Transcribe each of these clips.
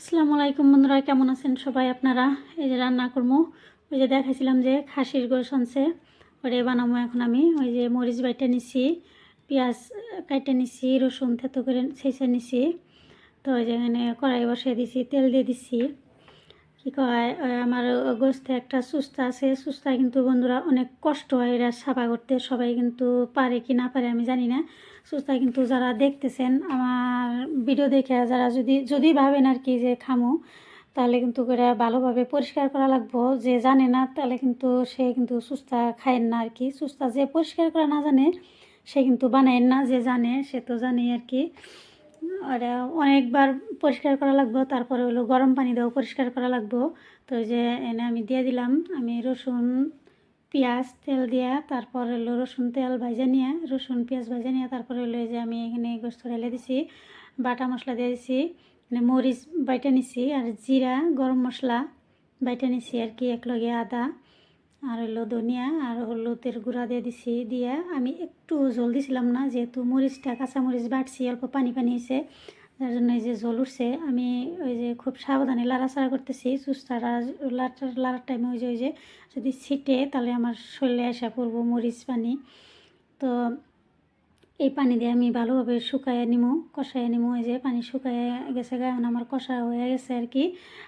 আসসালামু আলাইকুম বন্ধুরা, কেমন আছেন সবাই আপনারা? এই যে রান্না করব ওই যে দেখাইছিলাম যে খাসির গোশ আনছে, ওরে বানাবো এখন আমি। ওই যে মরিচ বাইটে নিছি, পেঁয়াজ কাইটে নিছি, রসুন থেতো করে ছেঁচে নিছি। তো ওই যে এখানে কড়াই বসিয়ে দিছি, তেল দিয়ে দিছি। কী কয় আমার গোস্তে একটা সুস্তা আছে। সুস্তা কিন্তু বন্ধুরা অনেক কষ্ট হয় এরা সাফা করতে, সবাই কিন্তু পারে কি না পারে আমি জানি না। সুস্তা কিন্তু যারা দেখতেছেন, আমার ভিডিও দেখে যারা যদি যদি ভাবেন আর কি যে খামু, তাহলে কিন্তু করে ভালোভাবে পরিষ্কার করা লাগবো। যে জানে না, তাহলে কিন্তু সে কিন্তু সুস্তা খায়েন না আর কি। সুস্তা যে পরিষ্কার করা না জানে, সে কিন্তু বানায় না, যে জানে, সে তো জানে আর কি। ওটা অনেকবার পরিষ্কার করা লাগবো, তারপরে হলো গরম পানি দেওয়া পরিষ্কার করা লাগবো। তো যে এনে আমি দিয়ে দিলাম, আমি রসুন, পেঁয়াজ, তেল দিয়া, তারপর হলো রসুন তেল ভাজা নিয়ে, রসুন, পেঁয়াজ ভাজা নিয়ে, তারপরে হলো যে আমি এখানে গোস্ত ঢেলে দিছি, বাটা মশলা দিয়ে দিছি মানে মরিচ বাইটা নিছি, আর জিরা, গরম মশলা বাইটা নিছি আর কি, একলগে আদা। আর হলো ধনিয়া আর হলুদের গুঁড়া দিয়ে দিছি, দিয়ে আমি একটু জল দিছিলাম না, যেহেতু মরিচটা, কাঁচা মরিচ বাটছি, অল্প পানি পানি হয়েছে, যার জন্য এই যে জল উঠছে, আমি ওই যে খুব সাবধানে লাড়াচাড়া করতেছি, সুস্থা লাড়ার টাইমে ওই যে ওই যে যদি ছিটে, তাহলে আমার শরীরে আসা পড়ব মরিচ পানি। তো এই পানি দিয়ে আমি ভালোভাবে শুকাইয়ে নিমু, কষাইয়ে নিমু, এই যে পানি শুকাইয়ে গেছে গা, এখন আমার কষা হয়ে গেছে আর কি।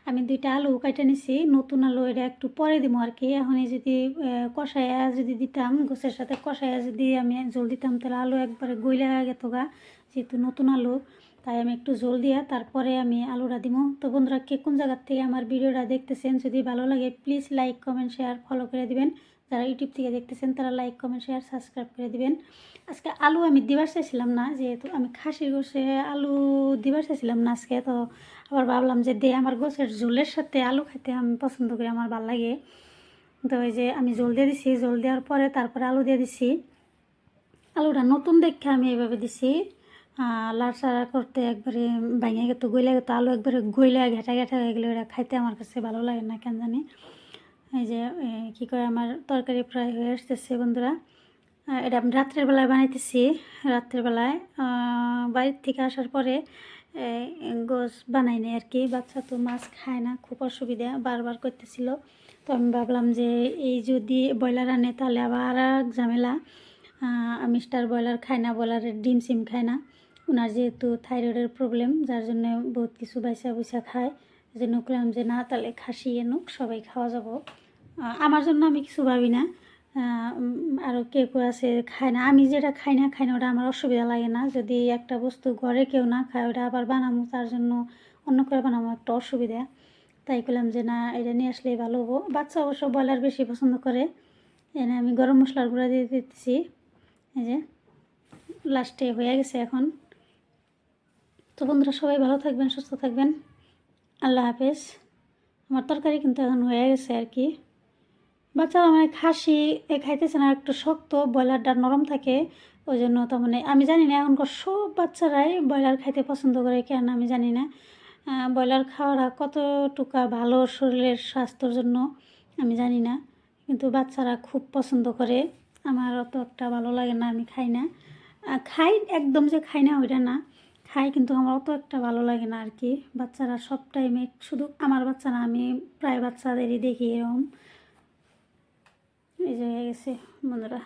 আমি দুইটা আলু কাটে নিছি, নতুন আলু এটা একটু পরে দিব আর কি। এখন এই যদি কষাইয়া যদি দিতাম, গোছের সাথে কষাইয়া যদি আমি জল দিতাম, তাহলে আলু একবারে গইলা গেত গা, যেহেতু নতুন আলু। তাই আমি একটু জল দিয়া তারপরে আমি আলুটা দিব তো বন্ধুরা, কে কোন জায়গার থেকে আমার ভিডিওটা দেখতেছেন, যদি ভালো লাগে please like comment share follow করে দিবেন। যারা ইউটিউব থেকে দেখতেছেন, তারা লাইক কমেন্ট শেয়ার সাবস্ক্রাইব করে দিবেন। আজকে আলু আমি দিবার চাইছিলাম না, যেহেতু আমি খাসির গোসে আলু দিবার চাইছিলাম না আজকে, তো আবার ভাবলাম যে দে আমার গোছের ঝোলের সাথে আলু খাইতে আমি পছন্দ করি, আমার ভালো লাগে। তো ওই যে আমি জল দিয়ে দিছি জল দেওয়ার পরে তারপরে আলু দিয়ে দিছি। আলুটা নতুন দেখে আমি এইভাবে দিছি। লাড়চাড়া করতে একবারে ভেঙে গেতো, গইলে গেতো, আলু একবারে গইলে ঘেটা ঘেটা হয়ে গেলে ওটা খাইতে আমার কাছে ভালো লাগে না, কেন জানি। এই যে কি করে আমার তরকারি প্রায় হয়ে আসতেছে বন্ধুরা। এটা আমি রাত্রের বেলায় বানাইতেছি। রাত্রের বেলায় বাড়ির থেকে আসার পরে গোস বানাই নাই আর কি। বাচ্চা তো মাছ খায় না, খুব অসুবিধা, বারবার করতেছিল। তো আমি ভাবলাম যে, এই যদি ব্রয়লার আনে, তাহলে আবার আর ঝামেলা। মিস্টার ব্রয়লার খায় না, ব্রয়লারের ডিম সিম খায় না। ওনার যেহেতু থাইরয়েডের প্রবলেম, যার জন্য বহুত কিছু বাইসা বৈসা খায়। যে নুকলাম যে না, তাহলে খাসি, এনুক, সবাই খাওয়া যাব। আমার জন্য আমি কিছু ভাবি না। আরও কেউ কেউ আছে, খায় না। আমি যেটা খাই না খাই না, ওটা আমার অসুবিধা লাগে না। যদি একটা বস্তু ঘরে কেউ না খায়, ওটা আবার বানাবো তার জন্য অন্য করে বানাবো একটা অসুবিধা। তাই করলাম যে, না, এটা নিয়ে আসলেই ভালো হব। বাচ্চা অবশ্য ব্রয়লার বেশি পছন্দ করে। এনে আমি গরম মশলার গুঁড়া দিয়ে দিতেছি। এই যে, লাস্টে হয়ে গেছে এখন। তো বন্ধুরা, সবাই ভালো থাকবেন, সুস্থ থাকবেন। আল্লাহ হাফেজ। আমার তরকারি কিন্তু এখন হয়ে গেছে আর কি। বাচ্চারা মানে খাসি, এ খাইতেছে না একটু শক্ত, ব্রয়লারটা নরম থাকে, ওই জন্য তার মানে আমি জানি না, এখনকার সব বাচ্চারাই ব্রয়লার খাইতে পছন্দ করে কেন আমি জানি না। ব্রয়লার খাওয়াটা কতটুকা ভালো শরীরের স্বাস্থ্যর জন্য, আমি জানি না। কিন্তু বাচ্চারা খুব পছন্দ করে, আমার অত একটা ভালো লাগে না, আমি খাই না। খাই, একদম যে খাই না, ওইটা না। খাই কিন্তু আমার অত একটা ভালো লাগে না আর কি বাচ্চারা সব টাইমে শুধু আমার বাচ্চা না, আমি প্রায় বাচ্চাদেরই দেখি এরকম। এই জায়গায় গেছে বন্ধুরা।